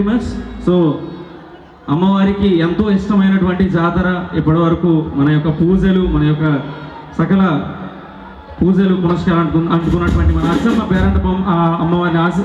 Very much so అమ్మవారికి ఎంతో ఇష్టమైనటువంటి జాతర ఇప్పటి వరకు మన యొక్క పూజలు మన యొక్క సకల పూజలు పునస్కారం అంటుకున్నటువంటి మన అచ్చమ్మ పేరంట అమ్మవారిని ఆశ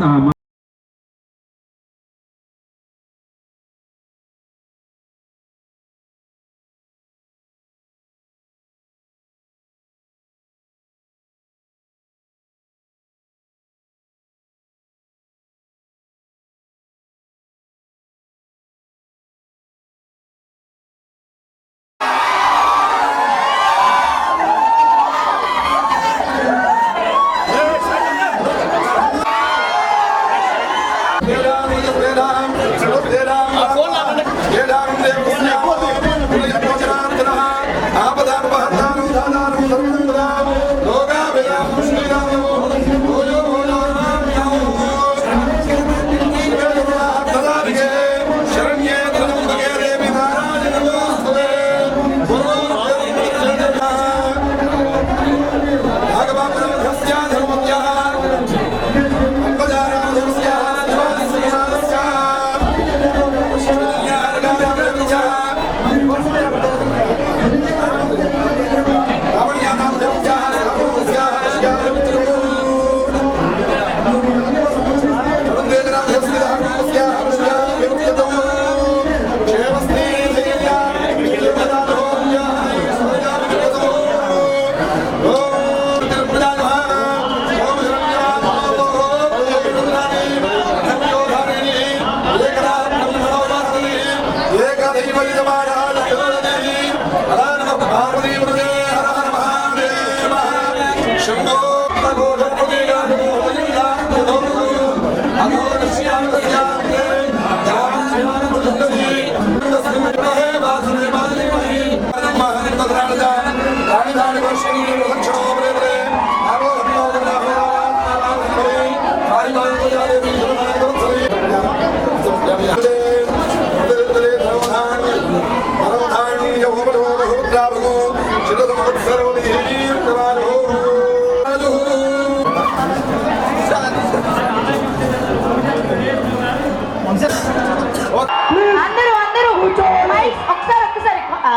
ఒకసారి ఒక్కసారి ఆ,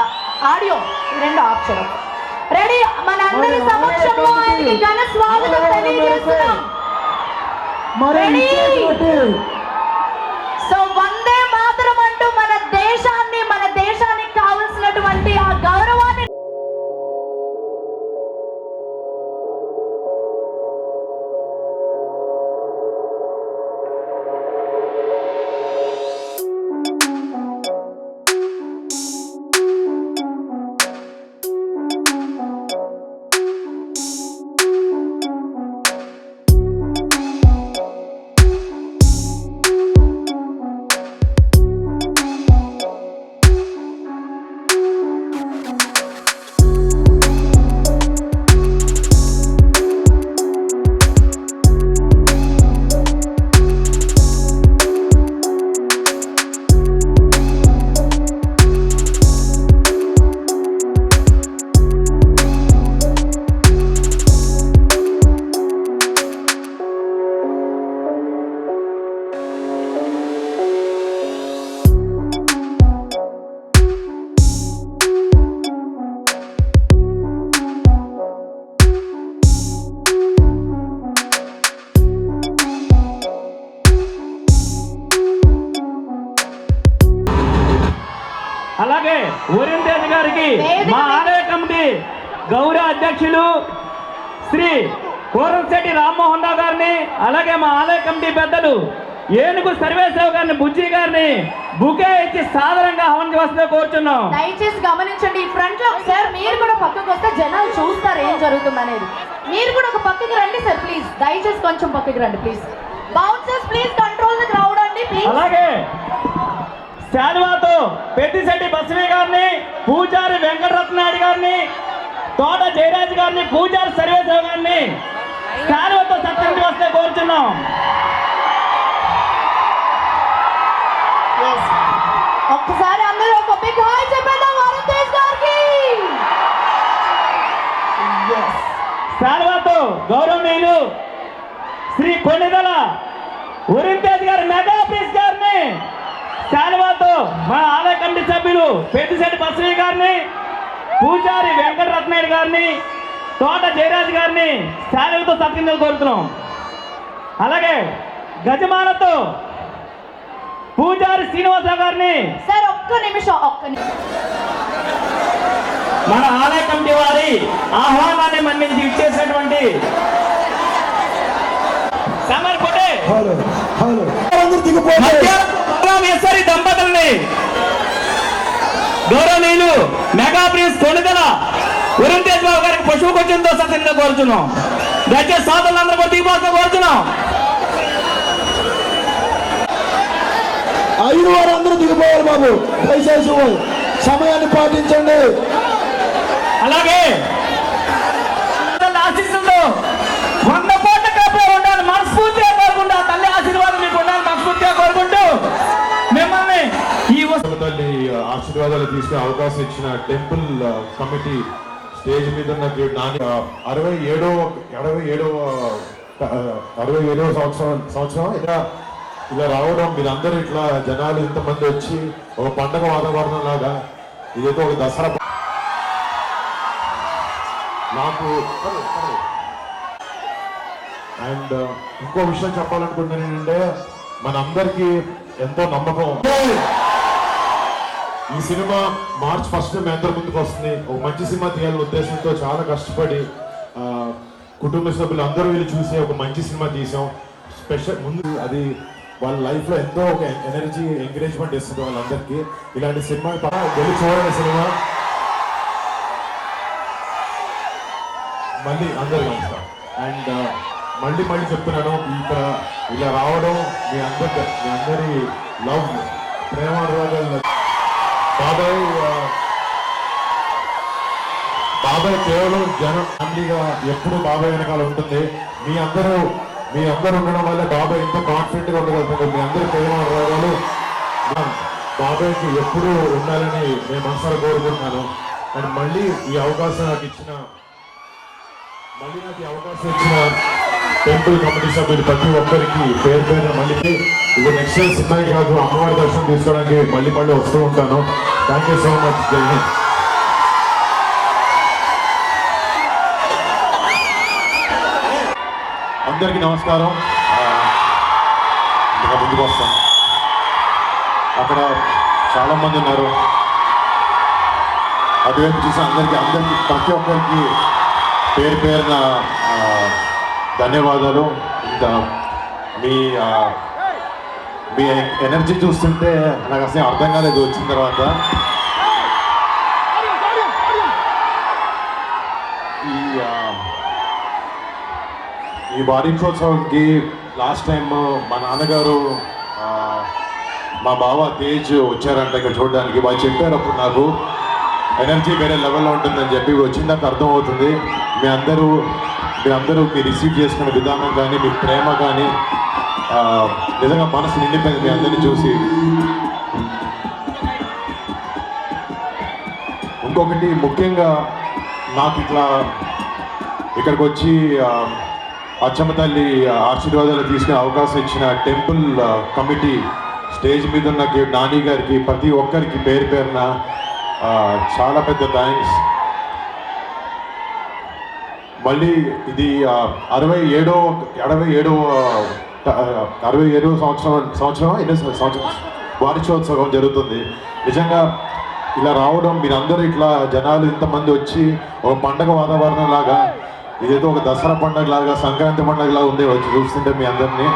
ఆడియో రెండు చేయడం రెడీ మన అందరి సమక్షంలో ఆయనకి ఘన స్వాగతం తెలియజేస్తున్నాం. రెడీ సో వందే గారిని అలాగే మా ఆలయ కమిటీ పెద్దలు ఏనుగు సర్వేశ్వర గారిని బుజ్జి గారిని బుకే ఇచ్చి సాధారణంగా ఆహ్వానించవలసిందిగా కోరుచున్నాం. దయచేసి గమనించండి ఈ ఫ్రంట్లో సార్ మీరు కూడా పక్కకు వస్తే జనాలు చూస్తారు ఏం జరుగుతుంది అనేది. మీరు కూడా ఒక పక్కకి రండి సార్ ప్లీజ్ దయచేసి కొంచెం పక్కకి రండి please bouncers please control crowd అండి ప్లీజ్ అలాగే శాలువాతో పెద్దిశెట్టి బస్వి గారిని పూజారి వెంకటరత్నాయుడు గారిని తోట జయరాజ్ గారిని పూజారి సర్వేశ్వర గారిని శాలువాతో సత్కరించి వస్తే కోరుచున్నాం. ఒక్కసారి అందరూ ఒక బిగ్ హాయ్ చెప్పేద్దాం వరుణ్ గారికి. శాలువాతో గౌరవనీయులు శ్రీ కొన్నిదల వరుణ్ తేజ్ గారి మెగా ప్లీజ్ గారిని శాలువాతో మన ఆలయ కమిటీ సభ్యులు పెద్దిశెట్టి బస్రీ గారిని పూజారి వెంకటరత్నయ్య గారిని తోట జయరాజ్ గారిని శాలువతో సత్కరించాలని కోరుతున్నాం. అలాగే గజమాలతో పూజారి శ్రీనివాసరావు గారిని సార్ ఒక్క నిమిషం ఒక్క నిమిషం మన ఆలయ కమిటీ వారి ఆహ్వానాన్ని మన్నించి ఇచ్చేసినటువంటి సమర్ పొటే హలో హలో. అందరూ దిగిపోతే మధ్యాహ్నం దంపతుల్ని గౌరవనీయులు మెగా ప్రిన్స్ కొణిదల తేజ్ బాబు గారికి పశువు కొంచెంతో సత్యంగా కోరుచున్నాం. దయచేసి సోదరులందరూ కూడా దిగిపోతా కోరుచున్నాం. ఐదు వారు అందరూ దిగిపోవాలి బాబు. దయచేసి సమయాన్ని పాటించండి. అలాగే తల్లి ఆశీస్సులతో వంద కోట్ల కాపులో ఉండాలి మనస్ఫూర్తిగా కోరుకుంటూ తల్లి ఆశీర్వాదం మీకు ఉండాలి మనస్ఫూర్తిగా కోరుకుంటూ మిమ్మల్ని ఈ తల్లి ఆశీర్వాదాలు తీసుకునే అవకాశం ఇచ్చిన టెంపుల్ కమిటీ స్టేజ్ మీద నాని అరవై ఏడో అరవై ఏడవ అరవై ఏడవ సంవత్సరం సంవత్సరం ఇలా ఇలా రావడం మీరందరూ ఇట్లా జనాలు ఇంతమంది వచ్చి ఒక పండగ వాతావరణం లాగా ఇదేదో ఒక దసరా నాకు అండ్ ఇంకో విషయం చెప్పాలనుకుంటున్నాను ఏంటంటే మనందరికీ ఎంతో నమ్మకం. ఈ సినిమా మార్చ్ ఫస్ట్ మీ అందరి ముందుకు వస్తుంది. ఒక మంచి సినిమా తీయాలనే ఉద్దేశంతో చాలా కష్టపడి కుటుంబ సభ్యులు అందరూ వెళ్ళి చూసి ఒక మంచి సినిమా తీసాం. స్పెషల్ ముందు అది వాళ్ళ లైఫ్లో ఎంతో ఒక ఎనర్జీ ఎంకరేజ్మెంట్ ఇస్తుంది వాళ్ళందరికీ. ఇలాంటి సినిమా బాగా వెళ్ళి చూడండి సినిమా. మళ్ళీ అందరు నమస్కారం. అండ్ మళ్ళీ మళ్ళీ చెప్తున్నాను ఇక్కడ ఇలా రావడం మీ అందరి మీ అందరి లవ్ ప్రేమ అనురాగాలు బాబాయ్ బాబాయ్ కేవలం జనం ఫ్యామిలీగా ఎప్పుడు బాబాయ్ వెనకాల ఉంటుంది. మీ అందరూ మీ అందరూ ఉండడం వల్ల బాబాయ్ ఇంత కాన్ఫిడెంట్గా ఉండగలుగుతుంది మీ అందరూ ప్రేమ బాబాయ్కి ఎప్పుడు ఉండాలని నేను మనసారా కోరుకుంటున్నాను. అండ్ మళ్ళీ ఈ అవకాశం నాకు ఇచ్చిన మళ్ళీ నాకు ఈ అవకాశం ఇచ్చిన టెంపుల్ కమిటీ సభ్యులు ప్రతి ఒక్కరికి పేరు పేరు మళ్ళీ ఇది నెక్స్ట్ ఇయర్ సినిమాకి కాదు అమ్మవారి దర్శనం తీసుకోవడానికి మళ్ళీ మళ్ళీ వస్తూ ఉంటాను. థ్యాంక్ యూ సో మచ్ జై హింద్ అందరికీ నమస్కారం. ఇంకా ముందుకు వస్తాం అక్కడ చాలామంది ఉన్నారు. అటువైపు చూసి అందరికీ అందరికీ ప్రతి ఒక్కరికి పేరు పేరున ధన్యవాదాలు. ఇంత మీ మీ ఎనర్జీ చూస్తుంటే నాకు అసలు అర్థం కాలేదు వచ్చిన తర్వాత. ఈ ఈ వారించోత్సవంకి లాస్ట్ టైం మా నాన్నగారు మా బావ తేజ్ వచ్చారంట ఇక్కడ చూడడానికి. వాళ్ళు చెప్పారు అప్పుడు నాకు ఎనర్జీ వేరే లెవెల్లో ఉంటుందని చెప్పి వచ్చిందాక అర్థమవుతుంది మీ అందరూ మీరు అందరూ మీ రిసీవ్ చేసుకునే విధానం కానీ మీ ప్రేమ కానీ నిజంగా మనసు నిండిపోయింది మీ అందరిని చూసి. ఇంకొకటి ముఖ్యంగా నాకు ఇట్లా ఇక్కడికి వచ్చి అచ్చమ్మ తల్లి ఆశీర్వాదాలు తీసుకునే అవకాశం ఇచ్చిన టెంపుల్ కమిటీ స్టేజ్ మీద ఉన్న నాని గారికి ప్రతి ఒక్కరికి పేరు పేరున చాలా పెద్ద థ్యాంక్స్. మళ్ళీ ఇది అరవై ఏడో అరవై ఏడో అరవై ఏడో సంవత్సరం సంవత్సరం ఎన్నో సంవత్సరం? వార్షికోత్సవం జరుగుతుంది. నిజంగా ఇలా రావడం మీరందరూ ఇట్లా జనాలు ఇంతమంది వచ్చి ఒక పండగ వాతావరణం లాగా ఇదేదో ఒక దసరా పండగ లాగా సంక్రాంతి పండగ లాగా ఉంది వచ్చి చూస్తుంటే మీ అందరినీ.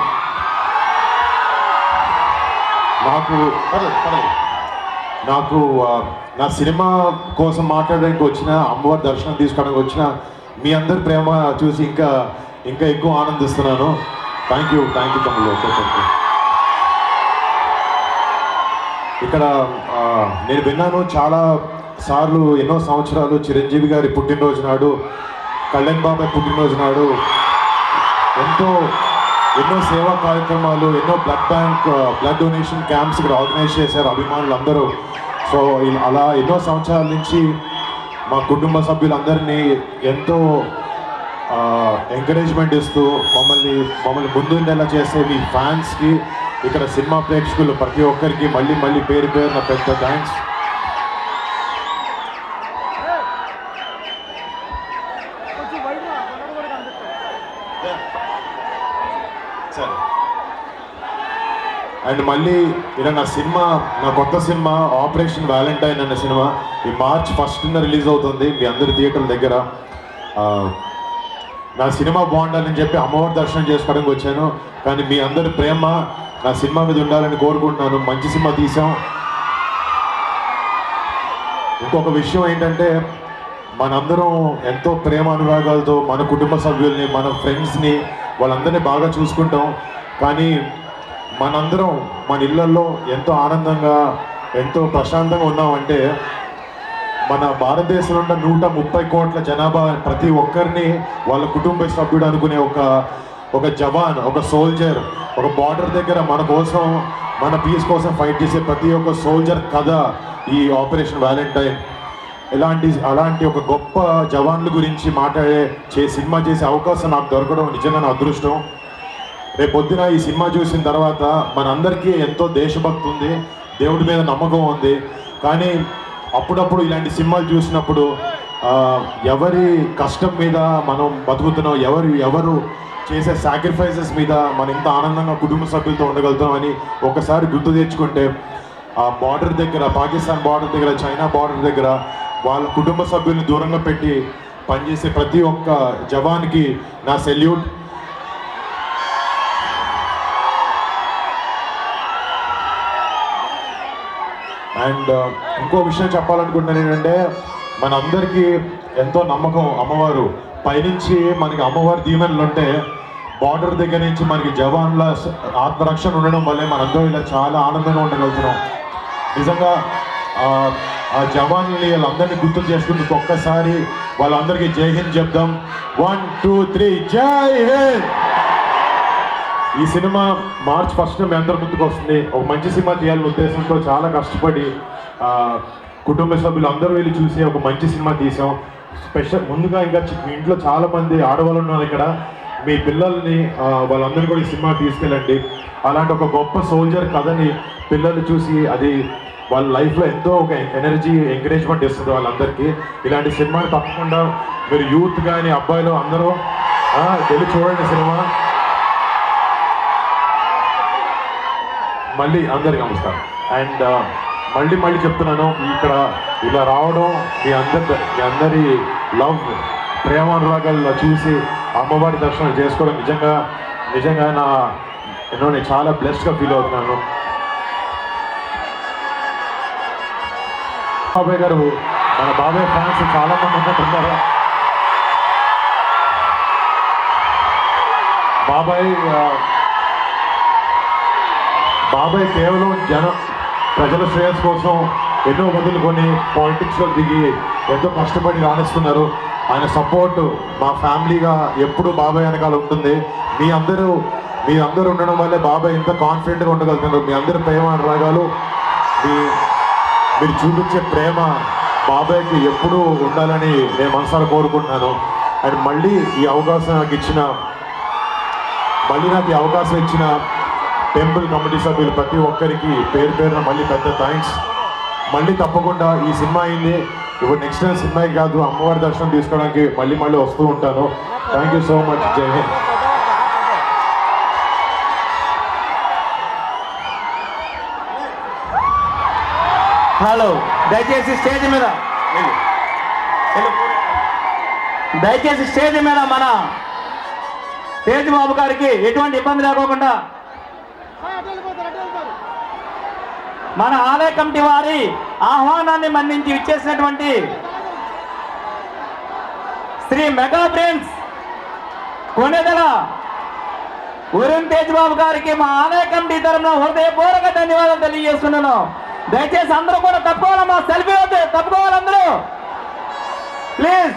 నాకు నాకు నా సినిమా కోసం మాట్లాడడానికి వచ్చిన అమ్మవారి దర్శనం తీసుకోవడానికి వచ్చిన మీ అందరి ప్రేమ చూసి ఇంకా ఇంకా ఎక్కువ ఆనందిస్తున్నాను. థ్యాంక్ యూ థ్యాంక్ యూ తమ్ముడు. థ్యాంక్ యూ ఇక్కడ నేను విన్నాను చాలా సార్లు ఎన్నో సంవత్సరాలు చిరంజీవి గారి పుట్టినరోజు నాడు కళ్యాణ్ బాబాయ్ పుట్టినరోజు నాడు ఎంతో ఎన్నో సేవా కార్యక్రమాలు ఎన్నో blood bank blood donation camps ఇక్కడ ఆర్గనైజ్ చేశారు అభిమానులు అందరూ సో అలా ఎన్నో సంవత్సరాల నుంచి మా కుటుంబ సభ్యులందరినీ ఎంతో ఎంకరేజ్మెంట్ ఇస్తూ మమ్మల్ని మమ్మల్ని ముందుండేలా చేసే మీ ఫ్యాన్స్కి ఇక్కడ సినిమా ప్రేక్షకులు ప్రతి ఒక్కరికి మళ్ళీ మళ్ళీ పేరు పేరున పెద్ద థ్యాంక్స్ సరే అండ్ మళ్ళీ ఇలా నా సినిమా నా కొత్త సినిమా ఆపరేషన్ వ్యాలంటైన్ అనే సినిమా ఈ మార్చ్ ఫస్ట్న రిలీజ్ అవుతుంది మీ అందరి థియేటర్ల దగ్గర. నా సినిమా బాగుండాలని చెప్పి అమ్మవారి దర్శనం చేసుకోవడానికి వచ్చాను. కానీ మీ అందరి ప్రేమ నా సినిమా మీద ఉండాలని కోరుకుంటున్నాను. మంచి సినిమా తీసాం. ఇంకొక విషయం ఏంటంటే మనందరం ఎంతో ప్రేమ అనురాగాలతో మన కుటుంబ సభ్యుల్ని మన ఫ్రెండ్స్ని వాళ్ళందరినీ బాగా చూసుకుంటాం. కానీ మనందరం మన ఇళ్ళల్లో ఎంతో ఆనందంగా ఎంతో ప్రశాంతంగా ఉన్నామంటే మన భారతదేశంలో ఉన్న నూట ముప్పై కోట్ల జనాభా ప్రతి ఒక్కరిని వాళ్ళ కుటుంబ సభ్యుడు అనుకునే ఒక ఒక జవాన్ ఒక సోల్జర్ ఒక బార్డర్ దగ్గర మన కోసం మన పీస్ కోసం ఫైట్ చేసే ప్రతి ఒక్క సోల్జర్ కథ ఈ ఆపరేషన్ వ్యాలంటైన్ ఇలాంటి అలాంటి ఒక గొప్ప జవాన్ల గురించి మాట్లాడే చే సినిమా చేసే అవకాశం నాకు దొరకడం నిజంగా నా అదృష్టం. రేపు పొద్దున ఈ సినిమా చూసిన తర్వాత మనందరికీ ఎంతో దేశభక్తి ఉంది దేవుడి మీద నమ్మకం ఉంది. కానీ అప్పుడప్పుడు ఇలాంటి సినిమాలు చూసినప్పుడు ఎవరి కష్టం మీద మనం బతుకుతున్నాం ఎవరు ఎవరు చేసే సాక్రిఫైసెస్ మీద మనం ఇంత ఆనందంగా కుటుంబ సభ్యులతో ఉండగలుగుతాం అని ఒకసారి గుర్తు తెచ్చుకుంటే ఆ బార్డర్ దగ్గర పాకిస్తాన్ బార్డర్ దగ్గర చైనా బార్డర్ దగ్గర వాళ్ళ కుటుంబ సభ్యుల్ని దూరంగా పెట్టి పనిచేసే ప్రతి ఒక్క జవాన్కి నా సెల్యూట్. అండ్ uh, ఇంకో విషయం చెప్పాలనుకుంటున్నాను ఏంటంటే మనందరికీ ఎంతో నమ్మకం అమ్మవారు. పైనుంచి మనకి అమ్మవారి దీవెనలు ఉంటే బార్డర్ దగ్గర నుంచి మనకి జవాన్ల ఆత్మరక్షణ ఉండడం వల్లే మనందరం ఇలా చాలా ఆనందంగా ఉండగలుగుతున్నాం. నిజంగా ఆ, ఆ జవాన్లని వాళ్ళందరినీ గుర్తు చేసుకుంటూ ఒక్కసారి వాళ్ళందరికీ జై హింద్ చెప్దాం. వన్ టూ త్రీ జై హింద్! ఈ సినిమా మార్చ్ ఫస్ట్ మీ అందరి ముందుకు వస్తుంది. ఒక మంచి సినిమా తీయాలనే ఉద్దేశంతో చాలా కష్టపడి కుటుంబ సభ్యులు అందరూ వెళ్ళి చూసి ఒక మంచి సినిమా తీసాం. స్పెషల్ ముందుగా ఇంకా మీ ఇంట్లో చాలామంది ఆడవాళ్ళు ఉన్నారు ఇక్కడ. మీ పిల్లల్ని వాళ్ళందరూ కూడా ఈ సినిమా తీసుకెళ్ళండి. అలాంటి ఒక గొప్ప సోల్జర్ కథని పిల్లలు చూసి అది వాళ్ళ లైఫ్లో ఎంతో ఒక ఎనర్జీ ఎంకరేజ్మెంట్ ఇస్తుంది వాళ్ళందరికీ. ఇలాంటి సినిమాని తప్పకుండా మీరు యూత్ కానీ అబ్బాయిలు అందరూ వెళ్ళి చూడండి సినిమా. మళ్ళీ అందరికీ నమస్కారం. అండ్ మళ్ళీ మళ్ళీ చెప్తున్నాను ఇక్కడ ఇలా రావడం మీ అందరి మీ అందరి లవ్ ప్రేమానురాగాల్లో చూసి అమ్మవారి దర్శనం చేసుకోవడం నిజంగా నిజంగా నా ఎన్నో నేను చాలా బ్లెస్డ్గా ఫీల్ అవుతున్నాను. బాబాయ్ గారు మన బాబాయ్ ఫ్యాన్స్ చాలామంది ఉన్నట్టున్నారు. బాబాయ్ బాబాయ్ కేవలం జన ప్రజల శ్రేయస్ కోసం ఎన్నో వదులుకొని పాలిటిక్స్లో దిగి ఎంతో కష్టపడి రాణిస్తున్నారు. ఆయన సపోర్ట్ మా ఫ్యామిలీగా ఎప్పుడు బాబాయ్ వెనకాల ఉంటుంది. మీ అందరూ మీ అందరూ ఉండడం వల్లే బాబాయ్ ఇంత కాన్ఫిడెంట్గా ఉండగలుగుతున్నారు. మీ అందరి ప్రేమ అనురాగాలు మీ మీరు చూపించే ప్రేమ బాబాయ్కి ఎప్పుడూ ఉండాలని నేను మనసారా కోరుకుంటున్నాను. అండ్ మళ్ళీ ఈ అవకాశం నాకు ఇచ్చిన మళ్ళీ నాకు ఈ అవకాశం ఇచ్చిన టెంపుల్ కమిటీ సభ్యులు ప్రతి ఒక్కరికి పేరు పేరున మళ్ళీ పెద్ద థ్యాంక్స్ మళ్ళీ తప్పకుండా ఈ సినిమా అయింది. ఇప్పుడు నెక్స్ట్ టైం సినిమా కాదు అమ్మవారి దర్శనం తీసుకోవడానికి మళ్ళీ మళ్ళీ వస్తూ ఉంటాను. థ్యాంక్ యూ సో మచ్ జై హింద్ హలో దయచేసి స్టేజ్ మీద. దయచేసి స్టేజ్ మీద మన తేజ్ బాబు గారికి ఎటువంటి ఇబ్బంది లేకోకుండా మన ఆలయ కమిటీ వారి ఆహ్వానాన్ని మన్నించి ఇచ్చేసినటువంటి శ్రీ మెగా ప్రిన్స్ కొనెదల ఉరుణ్ తేజ్ బాబు గారికి మా ఆలయ కమిటీ తరఫున హృదయపూర్వక ధన్యవాదాలు తెలియజేస్తున్నాను. దయచేసి అందరూ కూడా తప్పుకోవాలి మా సెల్ఫీ వద్దు తప్పుకోవాలి అందరూ. ప్లీజ్.